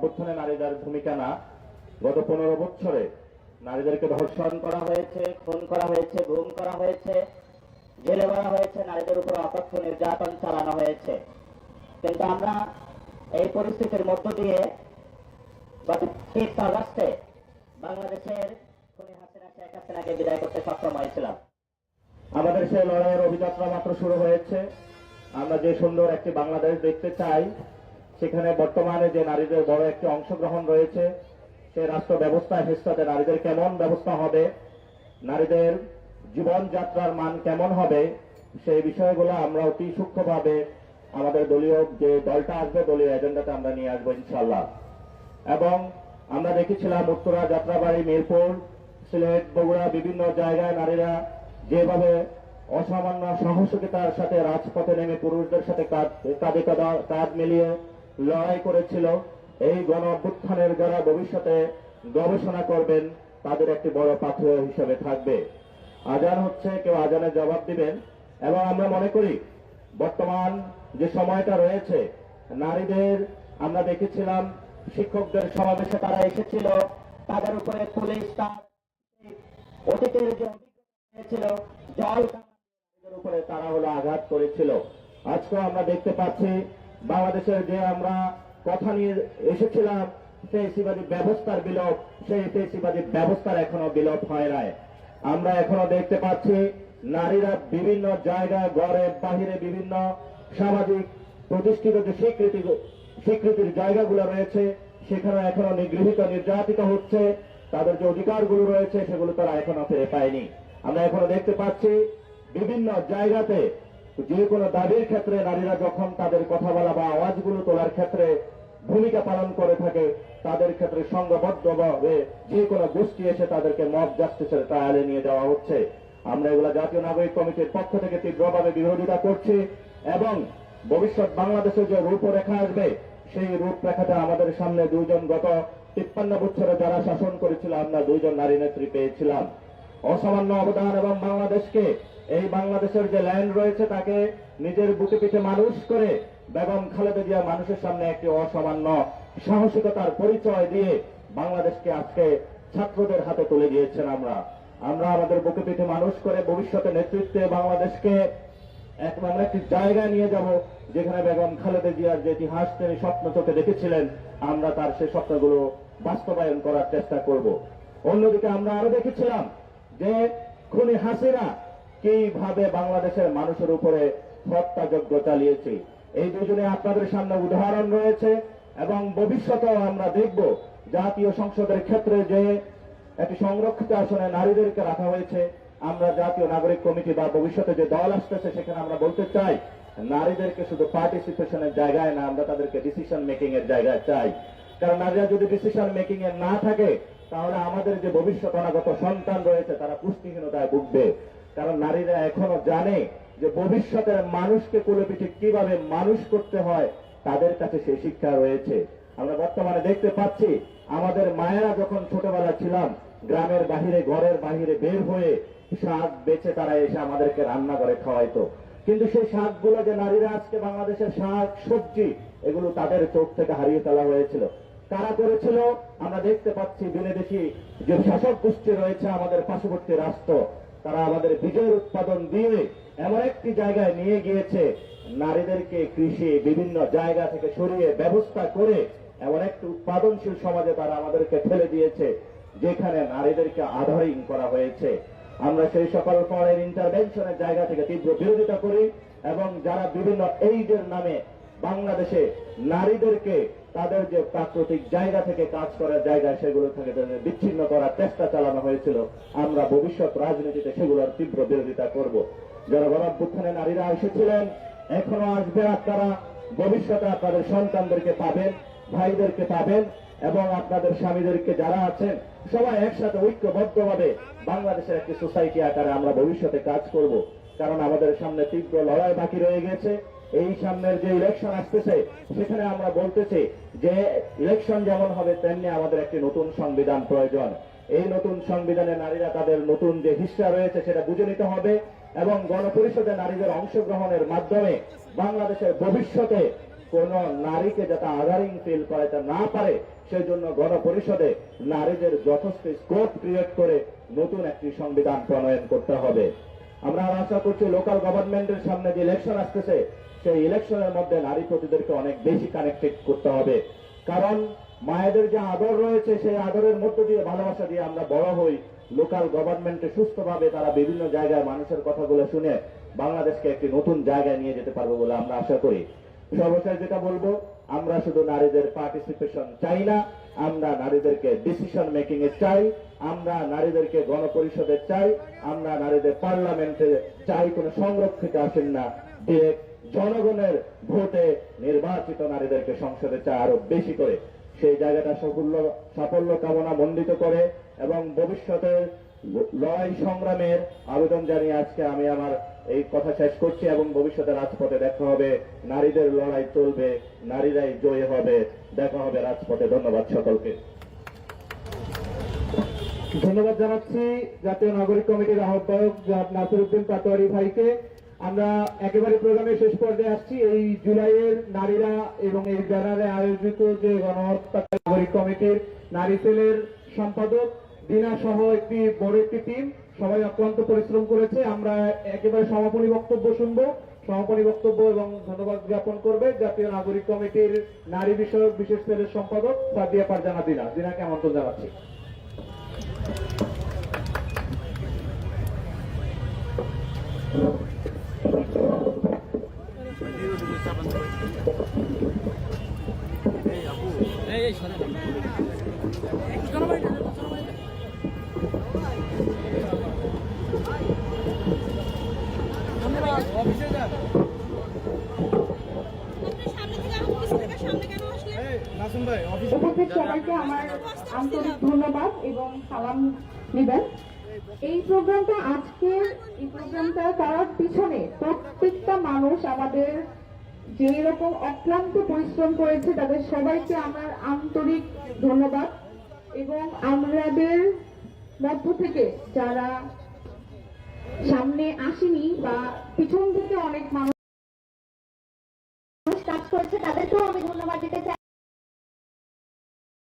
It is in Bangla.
অভ্যুত্থানে নারীদের ভূমিকা না। গত পনেরো বছরে নারীদেরকে ধর্ষণ করা হয়েছে, খুন করা হয়েছে, গুম করা হয়েছে, জেলে ভরা হয়েছে, নারীদের উপর অকথ্য নির্যাতন চালানো হয়েছে। কিন্তু আমরা এই পরিস্থিতির মধ্য দিয়ে গত ফিফথ আগস্টে বাংলাদেশের খুনি হাসিনা, শেখ হাসিনাকে বিদায় করতে সক্ষম হয়েছিলাম। আমাদের সেই লড়াইয়ের অভিযাত্রা মাত্র শুরু হয়েছে। আমরা যে সুন্দর একটি বাংলাদেশ দেখতে চাই সেখানে বর্তমানে যে নারীদের বড় একটি অংশগ্রহণ রয়েছে সেই রাষ্ট্র ব্যবস্থায় ভেস্তাতে নারীদের কেমন ব্যবস্থা হবে, নারীদের জীবনযাত্রার মান কেমন হবে, সেই বিষয়গুলো আমরা অতি সূক্ষ্মভাবে আমাদের দলীয় যে দলটা আসবে, দলীয় এজেন্ডাতে আমরা নিয়ে আসব ইনশাল্লাহ এবং আমরা দেখেছিলাম উত্তরা যাত্রাবাড়ি, মিরপুর, সিলেট, বগুড়া বিভিন্ন জায়গায় নারীরা যেভাবে অসামান্য সাহসিকতার সাথে রাজপথে নেমে পুরুষদের সাথে কাঁধা- কাঁধ মিলিয়ে লড়াই করেছিল, এই গণ অভ্যুত্থানের যারা ভবিষ্যতে গবেষণা করবেন, তাদের একটি বড় পাথর হিসেবে থাকবে। আজান হচ্ছে, কেউ আজানের জবাব দিবেন। এবং আমরা মনে করি, বর্তমান যে সময়টা রয়েছে, নারীদের আমরা দেখেছিলাম, শিক্ষকদের সমাবেশে তারা এসেছিল, তাদের উপরে পুলিশ, তার জল উপরে তারা হলো আঘাত করেছিল। আজকে আমরা দেখতে পাচ্ছি বাংলাদেশের যে আমরা কথা নিয়ে এসেছিলাম, সেই ফেসিবাদী ব্যবস্থার বিলোপ, সেই ফেসিবাদী ব্যবস্থার এখনও বিলোপ হয় নাই। আমরা এখনও দেখতে পাচ্ছি নারীরা বিভিন্ন জায়গায় গড়ে বাহিরে বিভিন্ন সামাজিক প্রতিষ্ঠিত যে স্বীকৃতি, স্বীকৃতির জায়গাগুলো রয়েছে, সেখানে এখনও নিগৃহীত, নির্যাতিত হচ্ছে। তাদের যে অধিকারগুলো রয়েছে, সেগুলো তারা এখনও ফিরে পায়নি। আমরা এখনও দেখতে পাচ্ছি বিভিন্ন জায়গাতে যে কোনো দাবির ক্ষেত্রে নারীরা যখন তাদের কথা বলা বা আওয়াজগুলো তোলার ক্ষেত্রে ভূমিকা পালন করে থাকে, তাদের ক্ষেত্রে সংঘবদ্ধভাবে যে কোনো গোষ্ঠী এসে তাদেরকে মব জাস্টিসের ট্রায়ালে নিয়ে যাওয়া হচ্ছে। আমরা এগুলা জাতীয় নাগরিক কমিটির পক্ষ থেকে তীব্রভাবে বিরোধিতা করছি এবং ভবিষ্যৎ বাংলাদেশে যে রূপরেখা আসবে, সেই রূপরেখাটা আমাদের সামনে দুজন গত তিপ্পান্ন বছরে যারা শাসন করেছিল, আমরা দুইজন নারী নেত্রী পেয়েছিলাম। অসামান্য অবদান এবং বাংলাদেশকে, এই বাংলাদেশের যে ল্যান্ড রয়েছে তাকে নিজের বুকে পিঠে মানুষ করে বেগম খালেদা জিয়া মানুষের সামনে একটি অসামান্য সাহসিকতার পরিচয় দিয়ে বাংলাদেশকে আজকে ছাত্রদের হাতে তুলে দিয়েছেন আমরা। আমরা আমাদের বুকে পিঠে মানুষ করে ভবিষ্যতে নেতৃত্বে বাংলাদেশকে এক আমরা একটি জায়গায় নিয়ে যাব যেখানে বেগম খালেদা জিয়ার যে ইতিহাস, তিনি স্বপ্ন চোখে দেখেছিলেন, আমরা তার সেই স্বপ্নগুলো বাস্তবায়ন করার চেষ্টা করব। অন্যদিকে আমরা আরও দেখেছিলাম যে খুনি হাসিনা কীভাবে বাংলাদেশের মানুষের উপরে হত্যাযজ্ঞ চালিয়েছে। এই দুজনে আপনাদের সামনে উদাহরণ রয়েছে এবং ভবিষ্যতেও আমরা দেখব জাতীয় সংসদের ক্ষেত্রে যে একটি সংরক্ষিত আসনে নারীদেরকে রাখা হয়েছে। আমরা জাতীয় নাগরিক কমিটি বা ভবিষ্যতে যে দল আসতেছে সেখানে আমরা বলতে চাই, নারীদেরকে শুধু পার্টিসিপেশনের জায়গায় না, আমরা তাদেরকে ডিসিশন মেকিং এর জায়গায় চাই। কারণ নারীরা যদি ডিসিশন মেকিং এর না থাকে তাহলে আমাদের যে ভবিষ্যৎ অনাগত সন্তান রয়েছে, তারা পুষ্টিহীনতায় ভুগবে। কারণ নারীরা এখনও জানে যে ভবিষ্যতের মানুষকে কুলেপিঠে কীভাবে মানুষ করতে হয়, তাদের কাছে সেই শিক্ষা রয়েছে। আমরা বর্তমানে দেখতে পাচ্ছি, আমাদের মায়েরা যখন ছোটবেলা ছিলাম, গ্রামের বাহিরে, ঘরের বাহিরে বের হয়ে শাক বেচে তারা এসে আমাদেরকে রান্না করে খাওয়াইতো। কিন্তু সেই শাকগুলো যে নারীরা আজকে বাংলাদেশের শাক, সবজি, এগুলো তাদের চোখ থেকে হারিয়ে ফেলা হয়েছিল। কারা করেছিল? আমরা দেখতে পাচ্ছি বিদেশি যে শাসক গোষ্ঠী রয়েছে আমাদের পার্শ্ববর্তী রাষ্ট্র, তারা আমাদের বিজয়ের উৎপাদন দিয়ে এমন একটি জায়গায় নিয়ে গিয়েছে। নারীদেরকে কৃষি বিভিন্ন জায়গা থেকে সরিয়ে ব্যবস্থা করে এমন একটি উৎপাদনশীল সমাজে তারা আমাদেরকে ঠেলে দিয়েছে, যেখানে নারীদেরকে আধারহীন করা হয়েছে। আমরা সেই সকল ফরেন ইন্টারভেনশনের জায়গা থেকে তীব্র বিরোধিতা করি এবং যারা বিভিন্ন এইডের নামে বাংলাদেশে নারীদেরকে তাদের যে প্রাকৃতিক জায়গা থেকে কাজ করার জায়গা সেগুলো থেকে বিচ্ছিন্ন করার চেষ্টা চালানো হয়েছিল, আমরা ভবিষ্যৎ রাজনীতিতে সেগুলোর তীব্র বিরোধিতা করব। যারা গণঅভ্যুত্থানে নারীরা এসেছিলেন, এখনও আসবে আপনারা। ভবিষ্যতে আপনাদের সন্তানদেরকে পাবেন, ভাইদেরকে পাবেন এবং আপনাদের স্বামীদেরকে যারা আছেন, সবাই একসাথে ঐক্যবদ্ধভাবে বাংলাদেশের একটি সোসাইটি আকারে আমরা ভবিষ্যতে কাজ করব। কারণ আমাদের সামনে তীব্র লড়াই বাকি রয়ে গেছে। এই সামনের যে ইলেকশন আসতেছে, সেখানে আমরা বলতেছি যে ইলেকশন যেমন হবে, তেমনি আমাদের একটি নতুন সংবিধান প্রয়োজন। এই নতুন সংবিধানে নারীরা তাদের নতুন যে হিস্সা রয়েছে, সেটা বুঝে নিতে হবে এবং গণপরিষদে নারীদের অংশগ্রহণের মাধ্যমে বাংলাদেশের ভবিষ্যতে কোন নারীকে যাতে আধারিং ফিল করাতে না পারে সেই জন্য গণপরিষদে নারীদের যথেষ্ট স্কোপ ক্রিয়েট করে নতুন একটি সংবিধান প্রণয়ন করতে হবে। আমরা আশা করছি লোকাল গভর্নমেন্টের সামনে যে ইলেকশন আসতেছে সেই ইলেকশনের মধ্যে নারী প্রতিদেরকে অনেক বেশি কানেক্টেড করতে হবে। কারণ মায়েদের যে আদর রয়েছে, সেই আদরের মধ্য দিয়ে, ভালোবাসা দিয়ে আমরা বড় হই। লোকাল গভর্নমেন্টে সুস্থভাবে তারা বিভিন্ন জায়গায় মানুষের কথাগুলো শুনে বাংলাদেশকে একটি নতুন জায়গায় নিয়ে যেতে পারব বলে আমরা আশা করি। সর্বশেষ যেটা বলব, আমরা শুধু নারীদের পার্টিসিপেশন চাই না, আমরা নারীদেরকে ডিসিশন মেকিং এ চাই, আমরা নারীদেরকে গণপরিষদে চাই, আমরা নারীদের পার্লামেন্টে চাই, কোনো সংরক্ষিত আসেন না ডিরেক্ট জনগণের ভোটে নির্বাচিত নারীদেরকে সংসদে চাই আরও বেশি করে। সেই জায়গাটা সাফল্য সাফল্য কামনা মণ্ডিত করে এবং ভবিষ্যতের লড়াই সংগ্রামের আবেদন জানিয়ে আজকে আমি আমার এই কথা শেষ করছি এবং ভবিষ্যতে রাজপথে দেখা হবে। নারীদের লড়াই চলবে, নারীরাই জয়ী হবে, দেখা হবে রাজপথে। ধন্যবাদ সকলকে। ধন্যবাদ জানাচ্ছি জাতীয় নাগরিক কমিটির আহ্বায়ক জনাব নাসিরুদ্দিন পাটোয়ারি ভাইকে। আমরা একেবারে প্রোগ্রামের শেষ পর্যায়ে আসছি। এই জুলাইয়ের নারীরা এবং এই ব্যানারে আয়োজিত যে গণহত্যা নাগরিক কমিটির নারী সেলের সম্পাদক দিনা সহ একটি বড় একটি টিম সবাই অক্লান্ত পরিশ্রম করেছে। আমরা একেবারে সমাপনী বক্তব্য শুনব। সমাপনী বক্তব্য এবং ধন্যবাদ জ্ঞাপন করবে জাতীয় নাগরিক কমিটির নারী বিষয়ক বিশেষ সেলের সম্পাদক সাদিয়া পারজানা দিনা। দিনাকে আমন্ত্রণ জানাচ্ছি? উপস্থিত সবাইকে আমার ধন্যবাদ এবং সালাম এই প্রোগ্রামটা আজকে, এই প্রোগ্রামটা করার পিছনে প্রত্যেকটা মানুষ আমাদের যে রকম অক্লান্ত পরিশ্রম করেছে তাদের সবাইকে আমার আন্তরিক ধন্যবাদ। এবং আমাদের মধ্য থেকে যারা সামনে আসেনি বা পিছন থেকে অনেক মানুষ কাজ করছে, তাদেরকেও আমি ধন্যবাদ দিতে